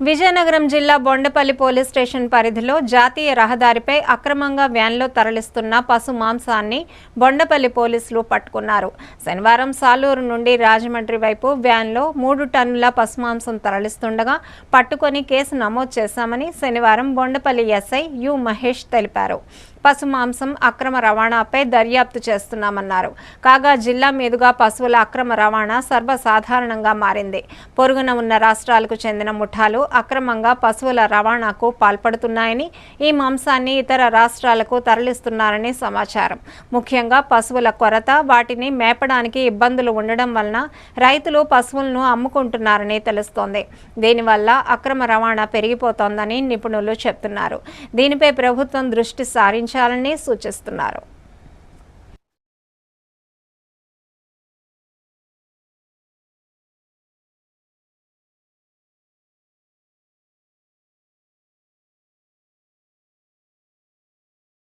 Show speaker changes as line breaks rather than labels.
విజయనగరం జిల్లా Bondapalli police station పరిధిలో జాతీయ రహదారిపై అక్రమంగా వ్యాన్లో తరలిస్తున్న పశు మాంసాన్ని బొండపల్లి పోలీసులు పట్టుకున్నారు. శనివారం సాలూరు నుండి రాజమండ్రి వైపు వ్యాన్లో మూడు టన్నుల పశు మాంసం తరలిస్తుండగా పట్టుకొని కేసు నమోదు చేశామని శనివారం బొండపల్లి ఎస్ఐ యు మహేష్ తెలిపారు. పశు మాంసం అక్రమ రవాణాపై దర్యాప్తు చేస్తున్నామన్నారు. కాగా జిల్లా మీదుగా పశువుల అక్రమ రవాణా సర్వసాధారణంగా మారింది. పొరుగున ఉన్న రాష్ట్రాలకు చెందిన ముఠాలు అక్రమంగా పశువుల రవాణాకు పాల్పడుతున్నాయని ఈ మాంసాన్ని ఇతర రాష్ట్రాలకు తరలిస్తున్నారని సమాచారం. ముఖ్యంగా పశువుల కొరత వాటిని మేపడానికి ఇబ్బందులు ఉండడం వలన రైతులు పశువులను అమ్ముకుంటున్నారని తెలుస్తోంది. దీనివల్ల అక్రమ రవాణా పెరిగిపోతోందని నిపుణులు చెప్తున్నారు. దీనిపై ప్రభుత్వం దృష్టి సారించాలని సూచిస్తున్నారు.